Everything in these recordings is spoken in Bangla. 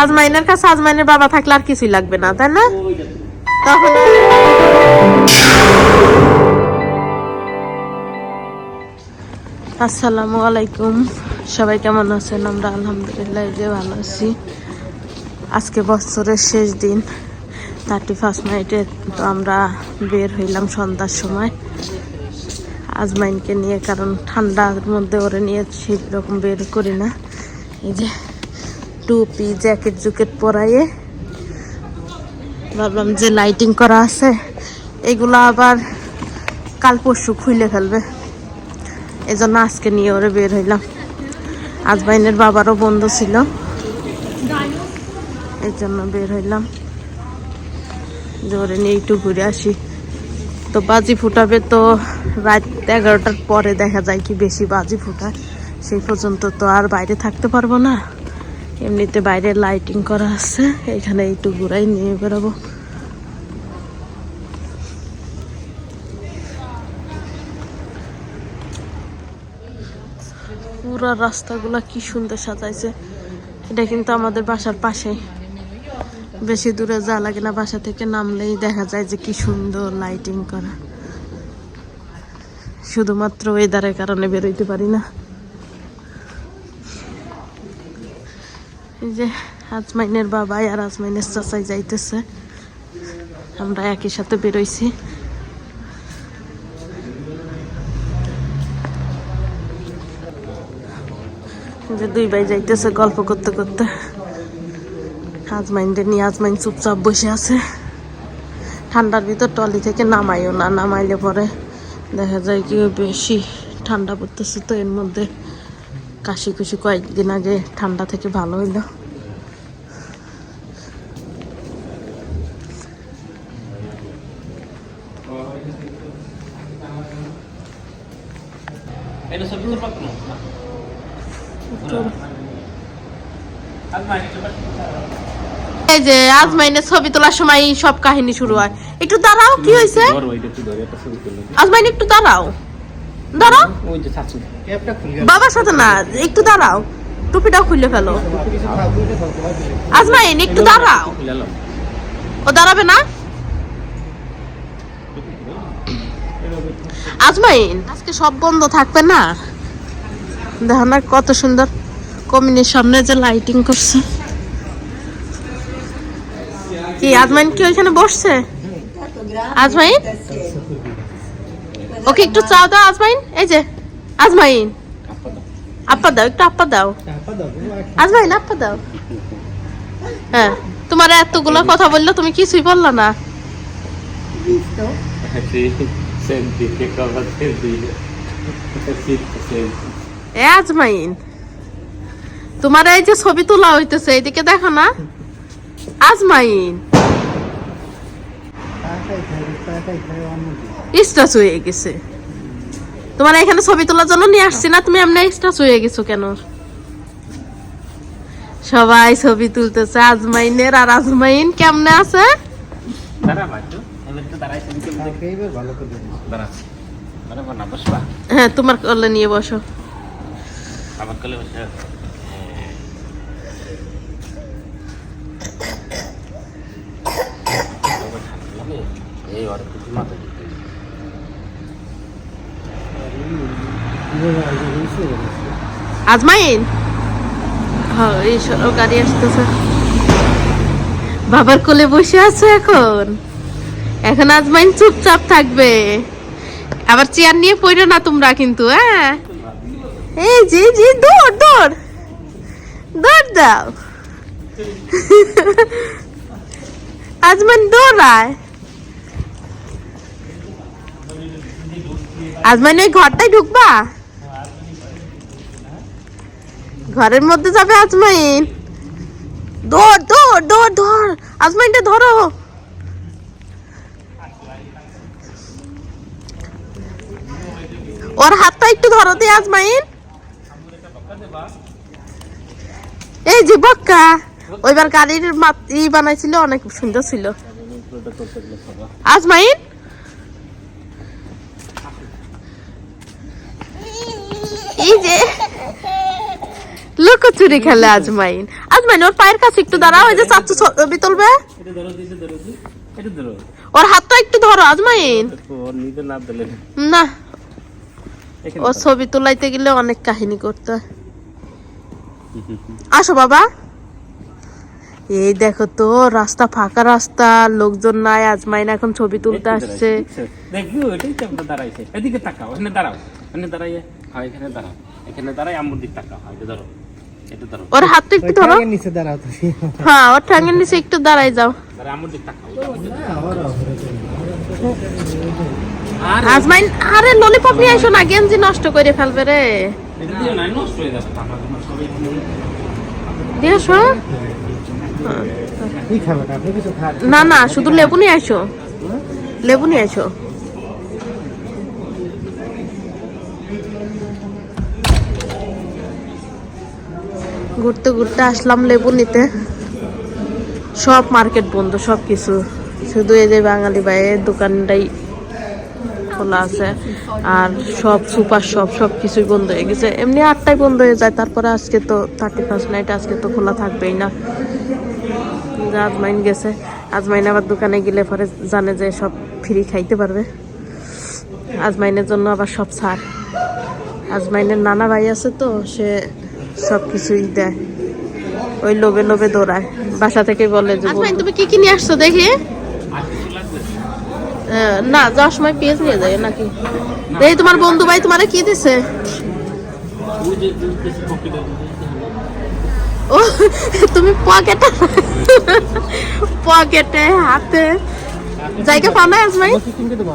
আজমাইনের কাছে আজমাইনের বাবা থাকলে আর কিছুই লাগবে না, তাই না? তখন আসসালামু আলাইকুম। সবাই কেমন আছেন? আমরা আলহামদুলিল্লাহ যে ভালো আছি। আজকে বছরের শেষ দিন থার্টি ফার্স্ট নাইটে তো আমরা বের হইলাম সন্ধ্যার সময়। আজমাইনকে নিয়ে, কারণ ঠান্ডার মধ্যে ওরে নিয়ে সেরকম বের করি না। এই যে টুপি জ্যাকেট জুকেট পরাইয়ে ভাবলাম যে লাইটিং করা আছে। এগুলো আবার কাল পরশু খুলে ফেলবে। এই জন্য আজকে নিয়ে ওরে বের হইলাম। আজমাইনের বাবারও বন্ধ ছিল। এই জন্য বের হইলাম। ওরে নিয়ে একটু ঘুরে আসি। তো বাজি ফুটাবে তো রাত এগারোটার পরে দেখা যায় কি বেশি বাজি ফুটায়। সেই পর্যন্ত তো আর বাইরে থাকতে পারব না। এমনিতে বাইরে লাইটিং করা আছে। এখানে একটু ঘুরাই নিয়ে বেরোবো। পুরো রাস্তাগুলা কি সুন্দর সাজাইছে। এটা কিন্তু আমাদের বাসার পাশে। বেশি দূরে যা লাগে না বাসা থেকে নামলেই দেখা যায় যে কি সুন্দর লাইটিং করা। শুধুমাত্র ওয়েদারের কারণে বেরোইতে পারি না। এই যে আজমাইনের বাবাই আর আজমাইনের চাচাই যাইতেছে। আমরা একই সাথে বেরোইছি। যে দুই ভাই যাইতেছে গল্প করতে করতে। আজমাইনদের নিয়ে আজমাইন চুপচাপ বসে আছে। ঠান্ডার ভিতর টলি থেকে নামাইও না, নামাইলে পরে দেখা যায় কি বেশি ঠান্ডা পড়তেছে তো এর মধ্যে। কাশি কুশি কয়েকদিন আগে ঠান্ডা থেকে ভালো হইল। এই যে আজমাইনের ছবি তোলার সময় সব কাহিনী শুরু হয়। একটু দাঁড়াও কি হয়েছে আজমাইন একটু দাঁড়াও। বাবার সাথে না একটু দাঁড়াও। টুপিটাও খুলে ফেলো। আজমাইন একটু দাঁড়াও। ও দাঁড়াবে না? আজমাইন আজকে সব বন্ধ থাকবে না? দেখো না কত সুন্দর কমিনের সামনে যে লাইটিং করছে। কি আজমাইন কি ওইখানে বসছে? আজমাইন? ওকে, একটু চাও দাও আজমাইন। এই যে, আজমাইন। আপা দাও, একটু আপা দাও। আজমাইন আপা দাও। হ্যাঁ তোমার এতগুলো কথা বলল তুমি কিছুই বললা না। আজমাইন, তোমার এই যে ছবি তোলা হইতেছে এইদিকে দেখো না। আজমাইন। স্টাচ হয়ে গেছে। তোমার এখানে ছবি তোলার জন্য নিয়ে আসছি না তুমি এমনি স্টাচ হয়ে গেছো কেন? সবাই ছবি তুলতেছে আজমাইনের আর আজমাইন কেমনে আছে? হ্যাঁ তোমার কলে নিয়ে বসো। আমার কলে বসে এই অনেক কিছু মাথা আজমাইন? হ্যাঁ এই গাড়ি আসতেছে। বাবার কোলে বসে আছে এখন? এখন আজমাইন চুপচাপ থাকবে। আবার চেয়ার নিয়ে পড়ো না তোমরা কিন্তু হ্যাঁ? এই জি জি দৌড় দৌড়। দৌড় দাও। আজমাইন দৌড়ায়। আজমাইন ওই ঘরটাই ঢুকবা? ঘরের মধ্যে যাবে আজমাইন। দৌড় দৌড় দৌড়, ধর। আজমাইনটা ধরো। ওর হাতটা একটু ধরো দিয়ে আজমাইন। এই যে বক্কা। ওইবার গাড়ির মাত- বানাইছিল, অনেক সুন্দর ছিল। আজমাইন। এই যে চুরি খেলে আজমাইন আজমাইন ওর পায়ের কাছে একটু দাঁড়াও ওই যে চাচ্ছু ছবি তুলবে? ওর হাতটা একটু ধরো আজমাইন না। ও ছবি তোলাইতে গেলে অনেক কাহিনী করতে হয়। আসো বাবা। এই দেখো তো রাস্তা ফাঁকা রাস্তা লোকজন নাই আজমাইন এখন ছবি তুলতে আসছে। দেখো এটাই তো আমরা দাঁড়াইছে। এদিকে তাকাও এখানে দাঁড়াও এখানে দাঁড়াইয়ে এখানে দাঁড়াও এখানে দাঁড়াই আমার দিক তাকাও ধরো। ওর হাতটা একটু ধরো। নিচে দাঁড়াও হ্যাঁ ওর ঠ্যাঙের নিচে একটু দাঁড়াই যাও। আজমাইন আরে ললিপপ নিয়ে আসো না গেঞ্জি নষ্ট করে ফেলবে রে। হয়ে দিয়ে আসো কি খাবে? আপনি কিছু খান? না না শুধু লেবু নিয়ে আসো লেবু নিয়ে আসো ঘুরতে ঘুরতে আসলাম লেবু নিতে সব মার্কেট বন্ধ, সব কিছু। শুধু এই যে বাঙালি ভাইয়ের দোকানটাই খোলা আছে। আর সব সুপার সব সব কিছুই বন্ধ হয়ে গেছে। এমনি আটটায় বন্ধ হয়ে যায়, তারপরে আজকে তো থার্টি ফার্স্ট নাইট আজকে তো খোলা থাকবেই না। আজমাইন গেছে। আজমাইন আবার দোকানে গেলে পরে জানে যে সব ফ্রি খাইতে পারবে। আজমাইনের জন্য আবার সব ছাড়। আজমাইনের নানা ভাই আছে তো, সে সব কিছুই দেয়। ওই লোভে লোভে দৌড়ায়। বাসা থেকে বলে যে তুমি কি কি নিয়ে আসছো দেখি? না পেঁয়াজ নিয়ে যায় নাকি? এই তোমার বন্ধু ভাই তোমারে কি দিছে? ও, তুমি পকেটে পকেটে, হাতে। জায়গা কি কিনতে দেবো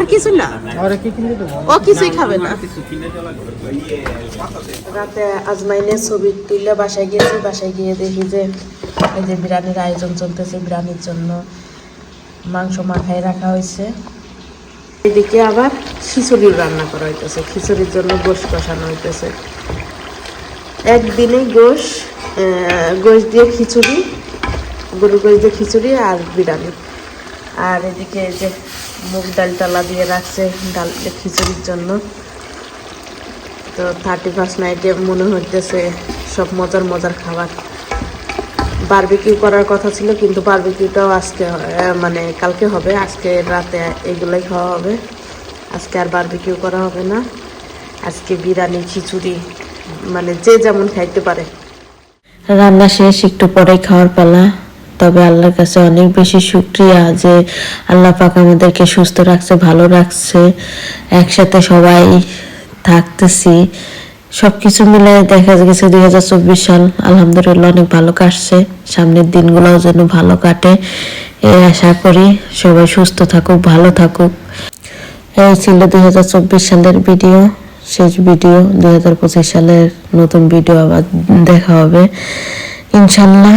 আরে কিছু না? আরে কি কিনতে দেবো ও কিছুই খাবে না। রাতে আজমাইনে ছবি তুললে বাসায় গিয়েছি বাসায় গিয়ে দেখি যে এই যে বিরিয়ানির আয়োজন চলতেছে বিরিয়ানির জন্য। মাংস মাখায় রাখা হয়েছে। এদিকে আবার খিচুড়ির রান্না করা হইতেছে। খিচুড়ির জন্য গোশ কষানো হইতেছে। একদিনে গোশ গোশ দিয়ে খিচুড়ি গরু গোশ দিয়ে খিচুড়ি আর বিরিয়ানি। আর এদিকে এই যে মুগ ডাল টালা দিয়ে রাখছে ডাল খিচুড়ির জন্য। তো থার্টি ফার্স্ট নাইটে মনে হইতেছে সব মজার মজার খাবার। বারবিকিউ করার কথা ছিল, কিন্তু বারবিকিউটাও আজকে মানে কালকে হবে, আজকে রাতে এগুলোই খাওয়া হবে। আজকে আর বারবিকিউ করা হবে না। আজকে বিরিয়ানি, খিচুড়ি মানে যে যেমন খাইতে পারে। রান্না শেষ, একটু পরে খাওয়ার পালা। তবে আল্লাহর কাছে অনেক বেশি শুক্রিয়া যে আল্লাহ পাক আমাদেরকে সুস্থ রাখছে, ভালো রাখছে। একসাথে সবাই থাকতেছি। সব কিছু মিলে দেখা গেছে দুই হাজার চব্বিশ সাল, আলহামদুলিল্লাহ অনেক ভালো কাটছে। সামনের দিনগুলোও যেন ভালো কাটে। এই আশা করি সবাই সুস্থ থাকুক, ভালো থাকুক। এই ছিল দুই হাজার চব্বিশ সালের ভিডিও। শেষ ভিডিও, দুই হাজার পঁচিশ সালের নতুন ভিডিও আবার দেখা হবে। ইনশাল্লাহ